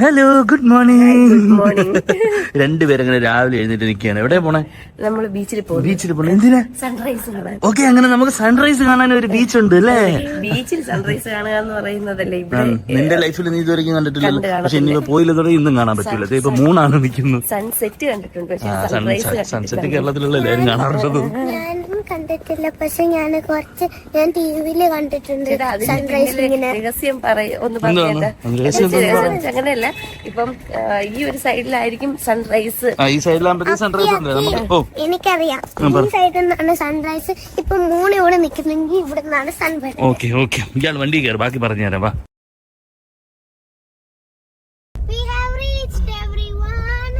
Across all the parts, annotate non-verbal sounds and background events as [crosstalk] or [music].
Hello good morning രണ്ടുപേരും അങ്ങനെ രാവിലെ എഴുന്നേറ്റ് നിൽക്കുകയാണ്. എവിടെ പോണേ? നമ്മൾ ബീച്ചിൽ പോകും ബീച്ചിൽ പോകണം എന്തിനാ? സൺറൈസ് ഓക്കെ അങ്ങനെ നമുക്ക് സൺറൈസ് കാണാൻ ഒരു ബീച്ച് ഉണ്ട് അല്ലേ? ബീച്ചിൽ സൺറൈസ് കാണുക എന്ന് പറയുന്നതല്ലേ നിന്റെ ലൈഫിൽ നീ ഇതുവരെ കണ്ടിട്ടില്ലല്ലോ. പക്ഷെ ഇനി പോയില്ല തുടങ്ങി ഇന്നും കാണാൻ പറ്റില്ല. ഇപ്പൊ മൂന്നാണ് നിൽക്കുന്നത്. സൺസെറ്റ് കണ്ടിട്ടുണ്ട്. പക്ഷെ സൺറൈസ് സൺസെറ്റ് കേരളത്തിലുള്ള എല്ലാവരും കാണാറുള്ളത് കണ്ടിട്ടില്ല. പക്ഷെ ഞാൻ കുറച്ച് ഞാൻ ടി വിയിൽ കണ്ടിട്ടുണ്ട്. സൺറൈസ് ഇങ്ങനെ. രഹസ്യം പറയും ഒന്ന് പറഞ്ഞേട്ടാ. അത് അങ്ങനെയല്ല ഇപ്പം ഈ ഒരു സൈഡിലായിരിക്കും സൺറൈസ് ആ ഈ സൈഡിലാകുമ്പോഴത്തേക്ക് സൺറൈസ് ഉണ്ട് നമുക്ക് എനിക്കറിയാം. ഈ സൈഡിൽ നിന്നാണ് സൺറൈസ് ഇപ്പൊ മൂന്ന് ഇവിടെ നിൽക്കുന്നെങ്കിൽ ഇവിടെ നിന്നാണ് സൺ വരുന്നത് ഓക്കെ ഓക്കെ. ഇയാൾ വണ്ടി കയറി. ബാക്കി പറഞ്ഞുതരാം. വാ. Yeah, that's reached everyone.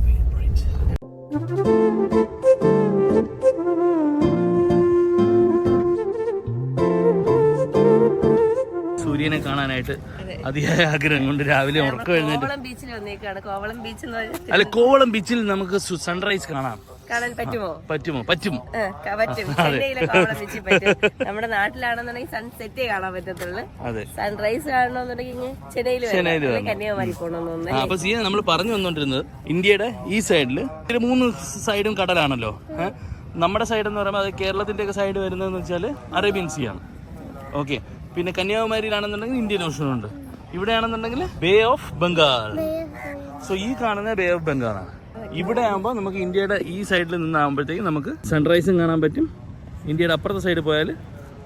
way, right, സൂര്യനെ കാണാനായിട്ട് അതിയായ ആഗ്രഹം കൊണ്ട് രാവിലെ ഉറക്കം എഴുന്നേറ്റ് അല്ല കോവളം ബീച്ചിൽ നമുക്ക് സൺറൈസ് കാണാം. പറ്റുമോ? പറ്റുമോ? നമ്മുടെ നാട്ടിലാണെന്നുണ്ടെങ്കിൽ സൺസെറ്റേ കാണാൻ പറ്റത്തുള്ളൂ. സൺറൈസ് കാണണമെന്നുണ്ടെങ്കിൽ ചെന്നൈയിൽ. കന്യാകുമാരി പോകണമെന്ന് അപ്പൊ നമ്മൾ പറഞ്ഞു വന്നോണ്ടിരുന്നത് ഇന്ത്യയുടെ ഈ സൈഡിൽ മൂന്ന് സൈഡും കടലാണല്ലോ. നമ്മുടെ സൈഡ് എന്ന് പറയുമ്പോൾ അത് കേരളത്തിന്റെ ഒക്കെ സൈഡ് വരുന്നതെന്ന് വെച്ചാൽ അറേബ്യൻ സീ ആണ്. ഓക്കെ. പിന്നെ കന്യാകുമാരിയിലാണെന്നുണ്ടെങ്കിൽ ഇന്ത്യൻ ഓഷൻ ഉണ്ട്. ഇവിടെയാണെന്നുണ്ടെങ്കിൽ ബേ ഓഫ് ബംഗാൾ. സോ ഈ കാണുന്ന ബേ ഓഫ് ബംഗാൾ ആണ് ഇവിടെ ആകുമ്പോൾ നമുക്ക് ഇന്ത്യയുടെ ഈ സൈഡിൽ നിന്നാകുമ്പോഴത്തേക്കും നമുക്ക് സൺറൈസും കാണാൻ പറ്റും. ഇന്ത്യയുടെ അപ്പുറത്തെ സൈഡിൽ പോയാൽ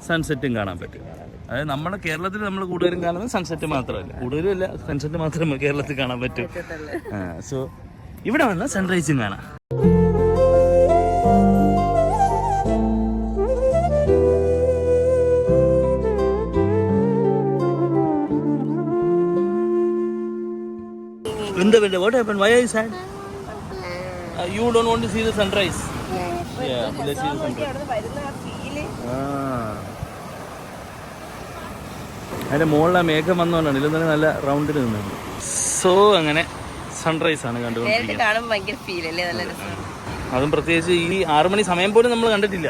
സൺസെറ്റും കാണാൻ പറ്റും. അതായത് നമ്മുടെ കേരളത്തിൽ നമ്മൾ കൂടുതലും കാണുന്നത് സൺസെറ്റ് മാത്രമല്ല. കൂടുതലും അല്ല സൺസെറ്റ് മാത്രമേ കേരളത്തിൽ കാണാൻ പറ്റൂ. സോ ഇവിടെ വന്നാൽ സൺറൈസും കാണാം. എന്താ happened? Why are you sad? Uh, you don't want to see the sunrise. Yeah, let's see the sunrise. അതിന്റെ മുകളിൽ ആ മേഘം വന്നോണ്ടാണ്. തന്നെ നല്ല റൗണ്ടിൽ നിന്നത്. സോ അങ്ങനെ സൺറൈസ് ആണ് കണ്ടുകൊണ്ടിരിക്കുന്നത്. അല്ലേ? അതും പ്രത്യേകിച്ച് ഈ ആറു മണി സമയം പോലും നമ്മൾ കണ്ടിട്ടില്ല.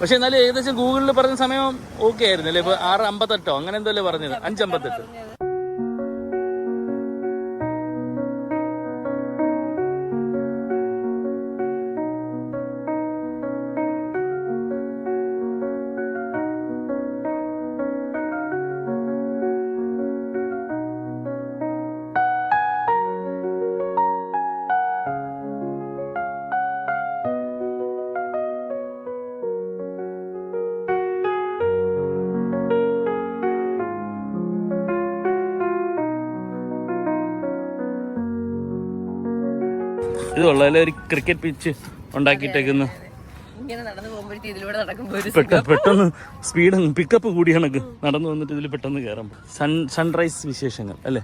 പക്ഷെ എന്നാലും ഏകദേശം ഗൂഗിളിൽ പറഞ്ഞ സമയം ഓക്കെ ആയിരുന്നു അല്ലേ? ഇപ്പൊ ആറ് അമ്പത്തെട്ടോ? അങ്ങനെ എന്തല്ലേ പറഞ്ഞത്? അഞ്ചമ്പത്തെട്ട് ഇത് ഉള്ളതിൽ ഒരു ക്രിക്കറ്റ് പിച്ച് ഉണ്ടാക്കിയിട്ടേക്കുന്നു. നടക്കുമ്പോൾ പെട്ടെന്ന് സ്പീഡ് പിക്കപ്പ് കൂടി കണക്ക്. നടന്നു വന്നിട്ട് ഇതിൽ പെട്ടെന്ന് കയറാം സൺ സൺറൈസ് വിശേഷങ്ങൾ അല്ലേ?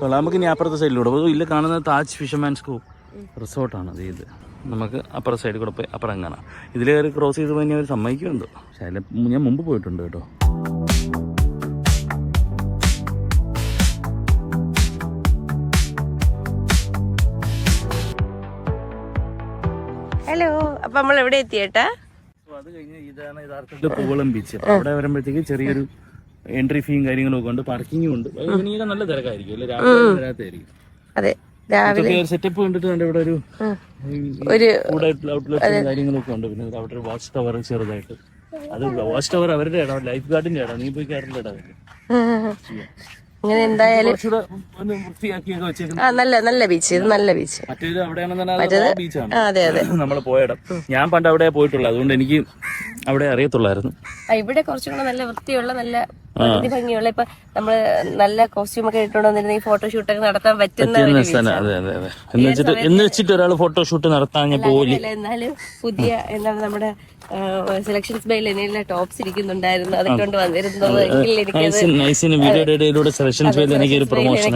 കൊള്ളാം. നമുക്ക് ഇനി അപ്പുറത്തെ സൈഡിലൂടെ പോകും. ഇല്ല കാണുന്നത് താജ് ഫിഷർമാൻസ് കോ റിസോർട്ടാണ് അത് ഇത്. നമുക്ക് അപ്പുറ സൈഡിൽ കൂടെ പോയി അപ്പുറം കാണാം. ഇതിൽ കയറി ക്രോസ് ചെയ്ത് പോയി അവർ സമ്മതിക്കുമെന്തോ? പക്ഷേ അതിൽ ഞാൻ മുമ്പ് പോയിട്ടുണ്ട് കേട്ടോ. ഹലോ അപ്പൊ നമ്മൾ എവിടെ എത്തിയേട്ടാ അത് കഴിഞ്ഞ് ഇതാണ് യഥാർത്ഥത്തിൽ പൂവളം ബീച്ച് അവിടെ വരുമ്പോഴത്തേക്ക് ചെറിയൊരു എൻട്രി ഫീയും കാര്യങ്ങളും ഒക്കെ ഉണ്ട് പാർക്കിംഗും ഉണ്ട്. ഈവനിങ്ങിലൊക്കെ നല്ല തിരക്കായിരിക്കും അല്ലേ? രാവിലെ തിരക്കായിരിക്കും അതെ രാവിലെ. സെറ്റപ്പ് കണ്ടിട്ട് കണ്ട് ഇവിടെ ഒരു ഒരു ഫുഡ് ഔട്ട്ലെറ്റ്സും കാര്യങ്ങളൊക്കെ ഉണ്ട്. പിന്നെ അവിടെ ഒരു വാച്ച് ടവർ ചെറുതായിട്ട്. അത് വാച്ച് ടവർ അവരുടെ ഇടം ലൈഫ് ഗാർഡിന്റെ ഇടം. നീ പോയി കയറേണ്ട ഇടം ഇങ്ങനെ എന്തായാലും ആ നല്ല നല്ല ബീച്ച് ഇത് നല്ല ബീച്ച് മറ്റേത് അതെ അതെ നമ്മൾ പോയിടം ഞാൻ പണ്ട് അവിടെ പോയിട്ടുള്ളത് അതുകൊണ്ട് എനിക്ക് അവിടെ അറിയത്തുള്ളായിരുന്നു. ആ, ഇവിടെ കുറച്ചും കൂടെ നല്ല വൃത്തിയുള്ള നല്ല പ്രകൃതി ഭംഗിയുള്ള ഇപ്പൊ നമ്മൾ നല്ല കോസ്റ്റ്യൂം ഒക്കെ ഇട്ടുകൊണ്ട് വന്നിരുന്ന ഈ ഫോട്ടോഷൂട്ട് ഒക്കെ നടത്താൻ പറ്റുന്ന എന്ന വെച്ചിട്ട് ഒരാൾ ഫോട്ടോഷൂട്ട് നടത്താൻ എന്നാലും പുതിയ എന്താണ് നമ്മുടെ സെലക്ഷൻസ് എല്ലാ ടോപ്സ് ഇരിക്കുന്നുണ്ടായിരുന്നു. അതൊക്കെ കൊണ്ട് വന്നിരുന്നത് സെലക്ഷൻസ് എനിക്ക് ഒരു പ്രൊമോഷൻ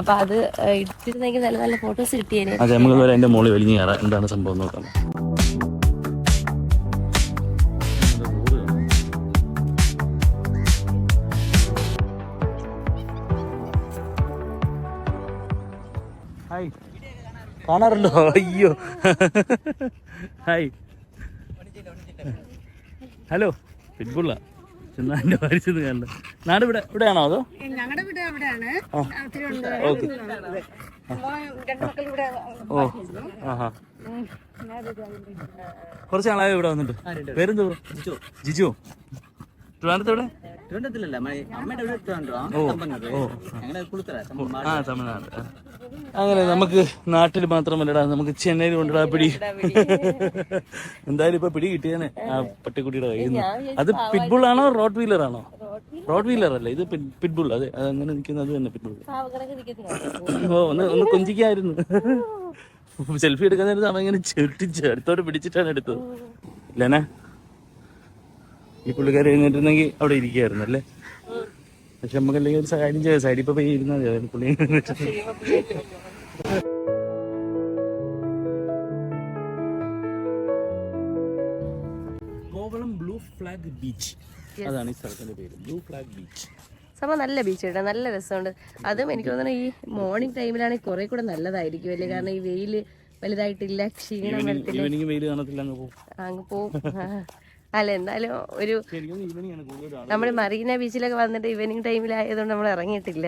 അപ്പൊ അത് ഇട്ടിരുന്നെങ്കിൽ നല്ല നല്ല ഫോട്ടോസ് കിട്ടിയേനെ. അതെ നമുക്ക് അതിന്റെ മോളിൽ വലിഞ്ഞു കയറാം എന്താണ് സംഭവം നോക്കാം. ഹായ് കാണാറുണ്ടോ? അയ്യോ. ഹായ് ഹലോ പിൻപുള്ള ചെന്നാന്റെ പരിചയത് കണ്ട നാട് ഇവിടെ ഇവിടെയാണോ അതോ? ഞങ്ങളുടെ വീട് അവിടെയാണ്. ആ. തിരുവനന്തപുരം ഓക്കെ ഓ. ആഹാ. കുറച്ച് നാളായി ഇവിടെ വന്നിട്ട്. പേരെന്തോ ജിജു. ജിജു. ട്രിവാൻഡ്രത്ത് എവിടെ? തിരുവനന്തപുരത്തിലല്ല അമ്മയുടെ വീട് ഓ. ഓ. ഞങ്ങളുടെ കുളുത്തറ ആ തമിഴ്നാട്. അങ്ങനെ നമുക്ക് നാട്ടിൽ മാത്രമല്ലടാ നമുക്ക് ചെന്നൈയിൽ കൊണ്ടിടാ പിടി. എന്തായാലും ഇപ്പൊ പിടി കിട്ടിയാണ് ആ പട്ടിക്കുട്ടിയുടെ കയ്യിൽ നിന്ന്. അത് പിറ്റ്ബുൾ ആണോ റോഡ് വീലർ ആണോ? റോഡ് വീലർ അല്ല ഇത് പിറ്റ്ബുൾ അതെ അത് അങ്ങനെ നിൽക്കുന്നത് അത് തന്നെ പിറ്റ്ബുൾ [laughs] ഓ ഒന്ന് ഒന്ന് കൊഞ്ചിക്കായിരുന്നു. സെൽഫി എടുക്കാൻ നേരത്ത് അവൻ ഇങ്ങനെ ചെട്ടിച്ച് അടുത്തോട്ട് പിടിച്ചിട്ടാണ് എടുത്തത്. ലെന ഈ പുള്ളിക്കാരി എഴുന്നേറ്റുന്നെങ്കിൽ അവിടെ ഇരിക്കുകയായിരുന്നു അല്ലേ? പക്ഷെ നമുക്ക് അല്ലെങ്കിൽ ഒരു കാര്യം ചെയ്യാം. സൈഡിൽ ഇപ്പൊ പോയി ഇരുന്നാൽ മതി. പുള്ളി കോവളം ബ്ലൂ ഫ്ലാഗ് ബീച്ച്. അതാണ് ഈ സ്ഥലത്തിന്റെ പേര്. Blue flag beach. സംഭവം നല്ല ബീച്ച് കേട്ടോ. നല്ല രസമുണ്ട്. അതും എനിക്ക് തോന്നുന്നു ഈ മോർണിംഗ് ടൈമിലാണെങ്കിൽ കുറെ കൂടെ നല്ലതായിരിക്കും. അല്ലേ? കാരണം ഈ വെയിൽ വലുതായിട്ടില്ല ക്ഷീണം വരത്തില്ല. വെയിൽ അങ്ങ് പോകും അങ്ങ് പോവും. അല്ല എന്നാലും ഒരു നമ്മൾ മറീന ബീച്ചിലൊക്കെ വന്നിട്ട് ഈവനിങ് ടൈമിലായതുകൊണ്ട് നമ്മൾ ഇറങ്ങിയിട്ടില്ല.